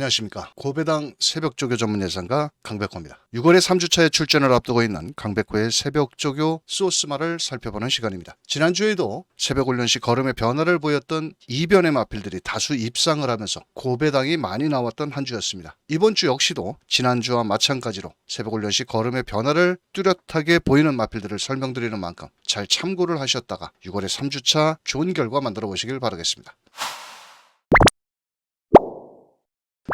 안녕하십니까. 고배당 새벽조교 전문 예상가 강백호입니다. 6월의 3주차에 출전을 앞두고 있는 강백호의 새벽조교 소스마를 살펴보는 시간입니다. 지난주에도 새벽 훈련 시 걸음의 변화를 보였던 이변의 마필들이 다수 입상을 하면서 고배당이 많이 나왔던 한 주였습니다. 이번 주 역시도 지난주와 마찬가지로 새벽 훈련 시 걸음의 변화를 뚜렷하게 보이는 마필들을 설명드리는 만큼 잘 참고를 하셨다가 6월의 3주차 좋은 결과 만들어 보시길 바라겠습니다.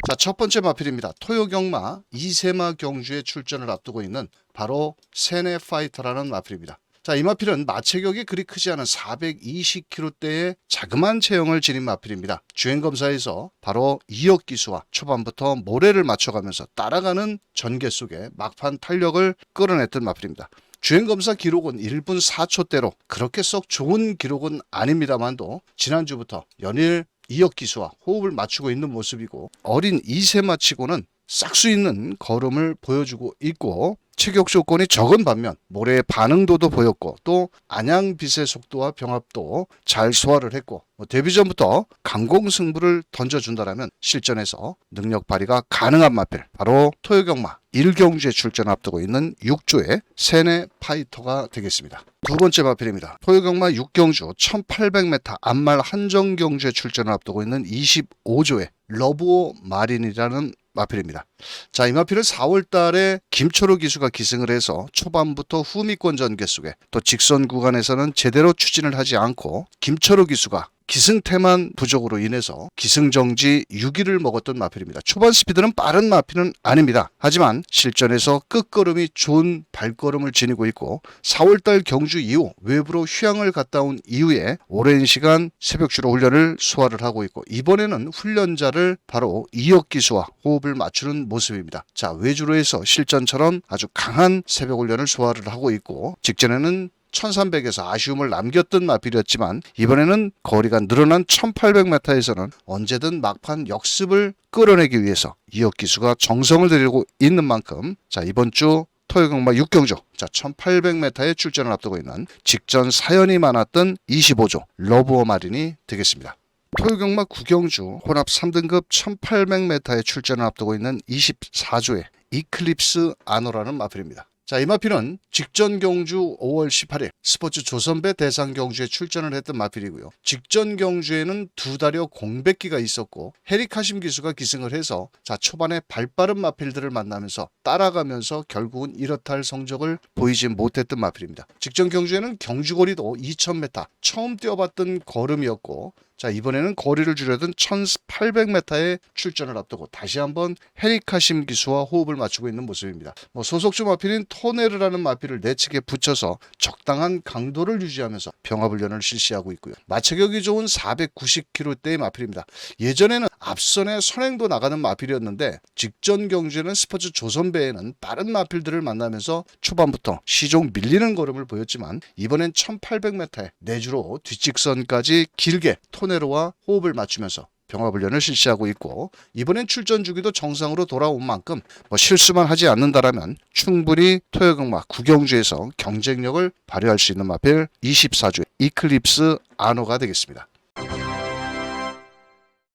자, 첫 번째 마필입니다. 토요경마 이세마 경주에 출전을 앞두고 있는 바로 세네 파이터라는 마필입니다. 자, 이 마필은 마체격이 그리 크지 않은 420kg대의 자그마한 체형을 지닌 마필입니다. 주행검사에서 바로 이역 기수와 초반부터 모래를 맞춰가면서 따라가는 전개 속에 막판 탄력을 끌어냈던 마필입니다. 주행검사 기록은 1분 4초대로 그렇게 썩 좋은 기록은 아닙니다만도 지난주부터 연일 이역 기수와 호흡을 맞추고 있는 모습이고 어린 이세마치고는 싹수 있는 걸음을 보여주고 있고 체격 조건이 적은 반면 모래의 반응도도 보였고 또 안양빛의 속도와 병합도 잘 소화를 했고 뭐 데뷔 전부터 강공 승부를 던져준다라면 실전에서 능력 발휘가 가능한 마필 바로 토요경마 1경주에 출전 앞두고 있는 6조의 세네 파이터가 되겠습니다. 두 번째 마필입니다. 토요경마 6경주 1800m 안말 한정경주에 출전을 앞두고 있는 25조의 러브오 마린이라는 마필입니다. 자, 이 마필은 4월 달에 김초로 기수가 기승을 해서 초반부터 후미권 전개 속에 또 직선 구간에서는 제대로 추진을 하지 않고 김초로 기수가 기승태만 부족으로 인해서 기승정지 6위를 먹었던 마필입니다. 초반 스피드는 빠른 마필은 아닙니다. 하지만 실전에서 끝걸음이 좋은 발걸음을 지니고 있고 4월달 경주 이후 외부로 휴양을 갔다 온 이후에 오랜 시간 새벽주로 훈련을 소화를 하고 있고 이번에는 훈련자를 바로 이역 기수와 호흡을 맞추는 모습입니다. 자 외주로 해서 실전처럼 아주 강한 새벽 훈련을 소화를 하고 있고 직전에는 1300에서 아쉬움을 남겼던 마필이었지만 이번에는 거리가 늘어난 1800m에서는 언제든 막판 역습을 끌어내기 위해서 이역 기수가 정성을 들이고 있는 만큼 자 이번 주 토요경마 6경주 자 1800m에 출전을 앞두고 있는 직전 사연이 많았던 25조 러브어 마린이 되겠습니다. 토요경마 9경주 혼합 3등급 1800m에 출전을 앞두고 있는 24조의 이클립스 아노라는 마필입니다. 자, 이 마필은 직전 경주 5월 18일 스포츠 조선배 대상 경주에 출전을 했던 마필이고요. 직전 경주에는 두 달여 공백기가 있었고 헤리카심 기수가 기승을 해서 자, 초반에 발빠른 마필들을 만나면서 따라가면서 결국은 이렇다 할 성적을 보이지 못했던 마필입니다. 직전 경주에는 경주거리도 2000m 처음 뛰어봤던 걸음이었고 자 이번에는 거리를 줄여든 1800m에 출전을 앞두고 다시 한번 헤리카심 기수와 호흡을 맞추고 있는 모습입니다. 뭐 소속주 마필인 토네르라는 마필을 내측에 붙여서 적당한 강도를 유지하면서 병합훈련을 실시하고 있고요. 마체격이 좋은 490kg대의 마필입니다. 예전에는 앞선에 선행도 나가는 마필이었는데 직전 경주에는 스포츠 조선배에는 빠른 마필들을 만나면서 초반부터 시종 밀리는 걸음을 보였지만 이번엔 1800m에 내주로 뒷직선까지 길게 토 네로와 호흡을 맞추면서 병합훈련을 실시하고 있고 이번엔 출전 주기도 정상으로 돌아온 만큼 뭐 실수만 하지 않는다라면 충분히 토요경마 구경주에서 경쟁력을 발휘할 수 있는 마필 24주 이클립스 아노가 되겠습니다.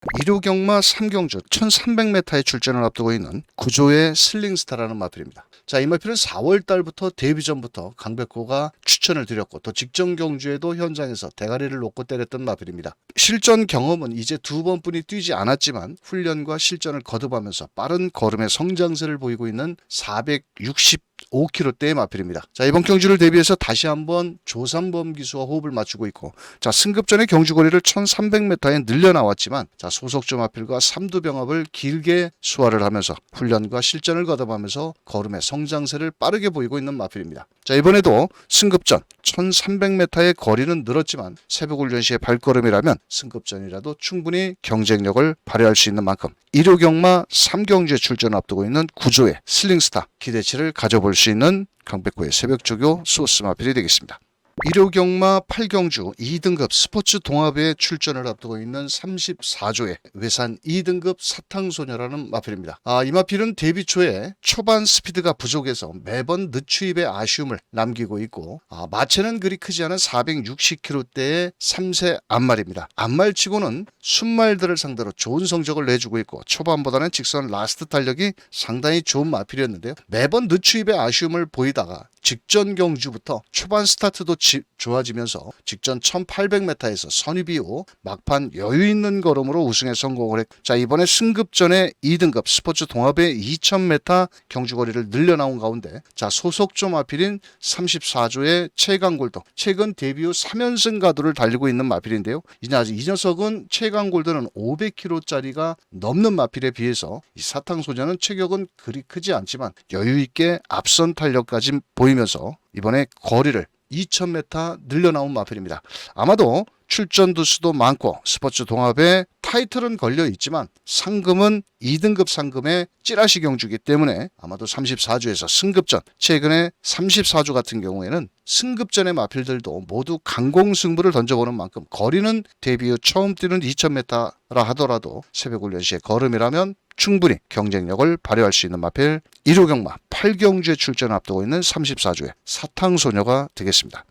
1호 경마 3경주 1300m에 출전을 앞두고 있는 구조의 슬링스타라는 마필입니다. 자, 이 마필은 4월 달부터 데뷔 전부터 강백호가 추천을 드렸고 또 직전 경주에도 현장에서 대가리를 놓고 때렸던 마필입니다. 실전 경험은 이제 두 번뿐이 뛰지 않았지만 훈련과 실전을 거듭하면서 빠른 걸음의 성장세를 보이고 있는 460 5kg대의 마필입니다. 자, 이번 경주를 대비해서 다시 한번 조삼범 기수와 호흡을 맞추고 있고, 자, 승급 전에 경주 거리를 1300m에 늘려 나왔지만, 자, 소속조 마필과 삼두병합을 길게 수화를 하면서 훈련과 실전을 거듭하면서 걸음의 성장세를 빠르게 보이고 있는 마필입니다. 자, 이번에도 승급전 1300m의 거리는 늘었지만 새벽 훈련 시의 발걸음이라면 승급전이라도 충분히 경쟁력을 발휘할 수 있는 만큼 일요경마 3경주에 출전 앞두고 있는 구조의 슬링스타 기대치를 가져볼 수 있는 강백호의 새벽 조교 소스 마필이 되겠습니다. 일요경마 8경주 2등급 스포츠 동합에 출전을 앞두고 있는 34조의 외산 2등급 사탕소녀라는 마필입니다. 아, 이 마필은 데뷔 초에 초반 스피드가 부족해서 매번 늦추입에 아쉬움을 남기고 있고 아, 마체는 그리 크지 않은 460kg대의 3세 암말입니다. 암말치고는 순말들을 상대로 좋은 성적을 내주고 있고 초반보다는 직선 라스트 탄력이 상당히 좋은 마필이었는데요. 매번 늦추입에 아쉬움을 보이다가 직전 경주부터 초반 스타트도 지- 좋아지면서 직전 1800m에서 선입 이후 막판 여유 있는 걸음으로 우승에 성공을 했. 자 이번에 승급전에 2등급 스포츠 동합의 2000m 경주거리를 늘려나온 가운데 자 소속조 마필인 34조의 최강골드 최근 데뷔 후 3연승 가도를 달리고 있는 마필인데요. 이, 녀- 이 녀석은 최강골드는 500kg짜리가 넘는 마필에 비해서 이 사탕소녀는 체격은 그리 크지 않지만 여유 있게 앞선 탄력까지 보이면서 이번에 거리를 2000m 늘려나온 마필입니다. 아마도 출전 두수도 많고 스포츠 동합에 타이틀은 걸려 있지만 상금은 2등급 상금의 찌라시 경주기 때문에 아마도 34주에서 승급전 최근에 34주 같은 경우에는 승급전의 마필들도 모두 강공 승부를 던져보는 만큼 거리는 데뷔 후 처음 뛰는 2000m라 하더라도 새벽 훈련 시에 걸음이라면 충분히 경쟁력을 발휘할 수 있는 마필 1호 경마 8경주에 출전 앞두고 있는 34주의 사탕소녀가 되겠습니다.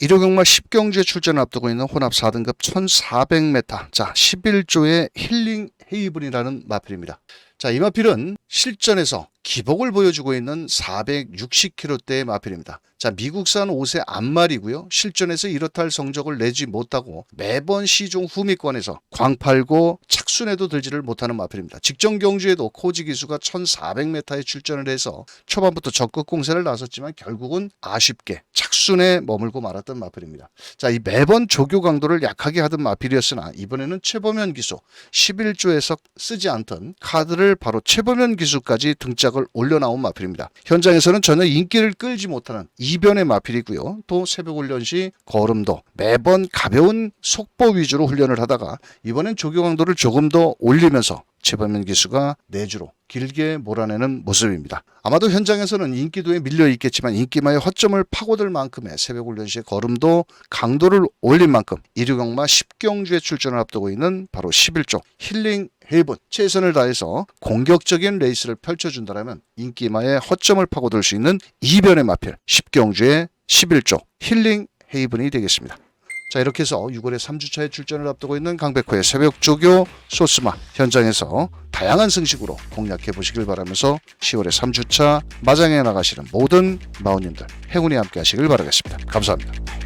1호 경마 10경주에 출전을 앞두고 있는 혼합 4등급 1400m 자 11조의 힐링 헤이븐이라는 마필입니다. 자, 이 마필은 실전에서 기복을 보여주고 있는 460kg대의 마필입니다. 자, 미국산 5세 암말이고요. 실전에서 이렇다 할 성적을 내지 못하고 매번 시종 후미권에서 광팔고 착순에도 들지를 못하는 마필입니다. 직전 경주에도 코지 기수가 1400m에 출전을 해서 초반부터 적극 공세를 나섰지만 결국은 아쉽게 착순에 머물고 말았던 마필입니다. 자, 이 매번 조교 강도를 약하게 하던 마필이었으나 이번에는 최범현 기수 11조에서 쓰지 않던 카드를 바로 최범현 기수까지 등짝을 올려나온 마필입니다. 현장에서는 전혀 인기를 끌지 못하는 이변의 마필이고요. 또 새벽 훈련 시 걸음도 매번 가벼운 속보 위주로 훈련을 하다가 이번엔 조교 강도를 조금 더 올리면서 최범현 기수가 내주로 길게 몰아내는 모습입니다. 아마도 현장에서는 인기도에 밀려 있겠지만 인기마의 허점을 파고들 만큼의 새벽 훈련 시의 걸음도 강도를 올린 만큼 이류경마 10경주에 출전을 앞두고 있는 바로 11조 힐링 헤이븐 최선을 다해서 공격적인 레이스를 펼쳐준다면 인기마의 허점을 파고들 수 있는 이변의 마필 10경주의 11조 힐링 헤이븐이 되겠습니다. 자 이렇게 해서 6월에 3주차에 출전을 앞두고 있는 강백호의 새벽 조교 소스마 현장에서 다양한 승식으로 공략해 보시길 바라면서 10월에 3주차 마장에 나가시는 모든 마오님들 행운이 함께 하시길 바라겠습니다. 감사합니다.